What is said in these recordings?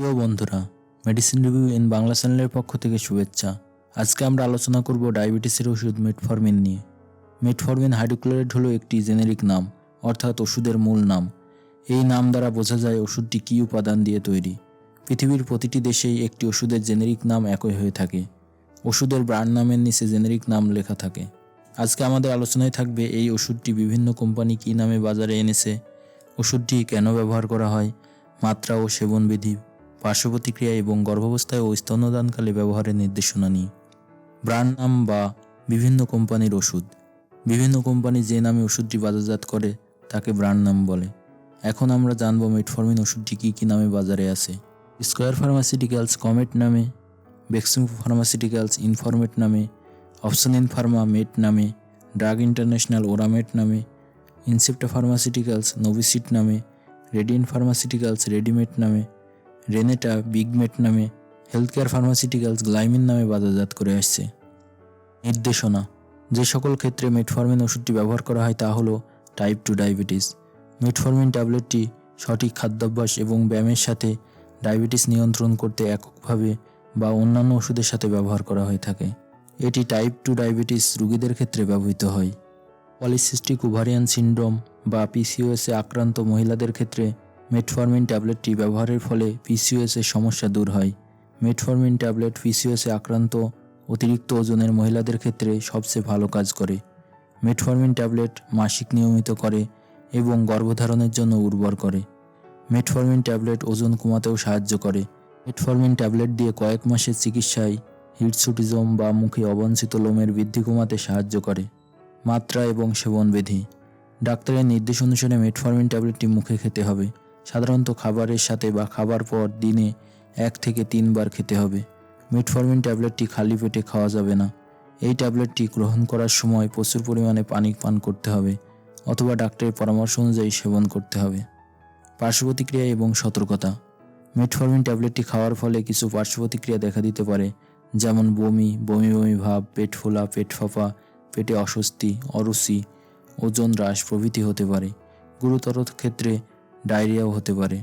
Hello বন্ধুরা medicine review in Bangla চ্যানেলের পক্ষ থেকে শুভেচ্ছা। আজকে আমরা আলোচনা করব ডায়াবেটিসের ওষুধ মেটফরমিন নিয়ে। মেটফরমিন হাইড্রোক্লোরাইড হলো একটি জেনেরিক নাম, অর্থাৎ ওষুধের মূল নাম। এই নাম দ্বারা বোঝা যায় ওষুধটি কী উপাদান দিয়ে তৈরি। পৃথিবীর প্রতিটি দেশেই একটি ওষুধের জেনেরিক নাম একই হয়ে থাকে। ওষুধের ব্র্যান্ড নামের নিচে জেনেরিক নাম লেখা থাকে। আজকে আমাদের আলোচনায় থাকবে এই ওষুধটি বিভিন্ন কোম্পানি কী নামে বাজারে এনেছে, ওষুধটি কেন ব্যবহার করা হয়, মাত্রা ও সেবনবিধি। পার্শ্ব প্রতিক্রিয়া এবং গর্ভাবস্থায় ও স্তন্যদানকালে ব্যবহারের নির্দেশনা নিয়ে ব্র্যান্ড নাম বা বিভিন্ন কোম্পানির ওষুধ। বিভিন্ন কোম্পানি যে নামে ওষুধটি বাজারজাত করে, তাকে ব্র্যান্ড নাম বলে। এখন আমরা জানব মেটফরমিন ওষুধটি কী কী নামে বাজারে আছে। স্কোয়ার ফার্মাসিউটিক্যালস কমেট নামে, বেক্সিম ফার্মাসিউটিক্যালস ইনফরমেট নামে, অপশন ইন ফার্মা মেট নামে, ড্রাগ ইন্টারন্যাশনাল ওরামেট নামে, ইনসেপ্টা ফার্মাসিউটিক্যালস নোভিসিট নামে রেডিয়েন্ট ফার্মাসিউটিক্যালস রেডিমেট নামে রেনেটা বিগমেট নামে হেলথ কেয়ার ফার্মাসিউটিক্যালস গ্লাইমিন নামে বাজারজাত করে আসছে। নির্দেশনা, যে সকল ক্ষেত্রে মেটফরমিন ওষুধটি ব্যবহার করা হয় তা হলো টাইপ টু ডায়াবেটিস মেটফরমিন ট্যাবলেটটি সঠিক খাদ্যাভ্যাস এবং ব্যায়ামের সাথে ডায়াবেটিস নিয়ন্ত্রণ করতে এককভাবে বা অন্যান্য ওষুধের সাথে ব্যবহার করা হয়ে থাকে। এটি টাইপ টু ডায়াবেটিস রোগীদের ক্ষেত্রে ব্যবহৃত হয়। পলিসিস্টিক ওভারিয়ান সিন্ড্রোম বা পিসিওএসে আক্রান্ত মহিলাদের ক্ষেত্রে মেটফরমিন ট্যাবলেটটি ব্যবহারের ফলে পিসিওএসের সমস্যা দূর হয়। মেটফরমিন ট্যাবলেট পিসিওএসে আক্রান্ত অতিরিক্ত ওজনের মহিলাদের ক্ষেত্রে সবচেয়ে ভালো কাজ করে। মেটফরমিন ট্যাবলেট মাসিক নিয়মিত করে এবং গর্ভধারণের জন্য উর্বর করে। মেটফরমিন ট্যাবলেট ওজন কমাতেও সাহায্য করে। মেটফরমিন ট্যাবলেট দিয়ে কয়েক মাসের চিকিৎসায় হিটসুটিজম বা মুখে অবাঞ্ছিত লোমের বৃদ্ধি কমাতে সাহায্য করে। মাত্রা এবং সেবনবিধি। ডাক্তারের নির্দেশ অনুসারে মেটফরমিন ট্যাবলেটটি মুখে খেতে হবে। সাধারণত খাবারের সাথে বা খাবার পর দিনে এক থেকে তিনবার খেতে হবে। মেটফরমিন ট্যাবলেটটি খালি পেটে খাওয়া যাবে না। এই ট্যাবলেটটি গ্রহণ করার সময় প্রচুর পরিমাণে পানি পান করতে হবে অথবা ডাক্তারের পরামর্শ অনুযায়ী সেবন করতে হবে। পার্শ্ব প্রতিক্রিয়া এবং সতর্কতা। মেটফরমিন ট্যাবলেটটি খাওয়ার ফলে কিছু পার্শ্ব প্রতিক্রিয়া দেখা দিতে পারে, যেমন বমি বমি বমি ভাব, পেট ফোলা, পেট ফাঁপা, পেটে অস্বস্তি, অরুচি, ওজন হ্রাস প্রভৃতি হতে পারে। গুরুতর ক্ষেত্রে ডায়রিয়াও হতে পারে।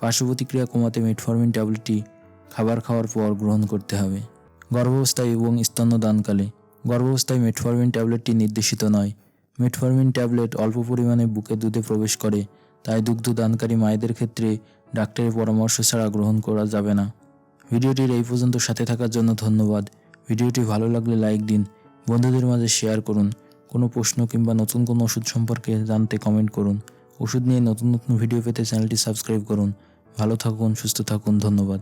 পার্শ্ব প্রতিক্রিয়া কমাতে মেটফরমিন ট্যাবলেটটি খাবার খাওয়ার পর গ্রহণ করতে হবে। গর্ভাবস্থায় এবং স্তন্যদানকালে। গর্ভাবস্থায় মেটফরমিন ট্যাবলেটটি নির্দেশিত নয়। মেটফরমিন ট্যাবলেট অল্প পরিমাণে বুকে দুধে প্রবেশ করে, তাই দুগ্ধদানকারী মায়েদের ক্ষেত্রে ডাক্তারের পরামর্শ ছাড়া গ্রহণ করা যাবে না। ভিডিওটির এই পর্যন্ত সাথে থাকার জন্য ধন্যবাদ। ভিডিওটি ভালো লাগলে লাইক দিন, বন্ধুদের মাঝে শেয়ার করুন। কোনো প্রশ্ন কিংবা নতুন কোনো ওষুধ সম্পর্কে জানতে কমেন্ট করুন। ওষুধ নিয়ে নতুন নতুন ভিডিও পেতে চ্যানেলটি সাবস্ক্রাইব করুন। ভালো থাকুন সুস্থ থাকুন ধন্যবাদ।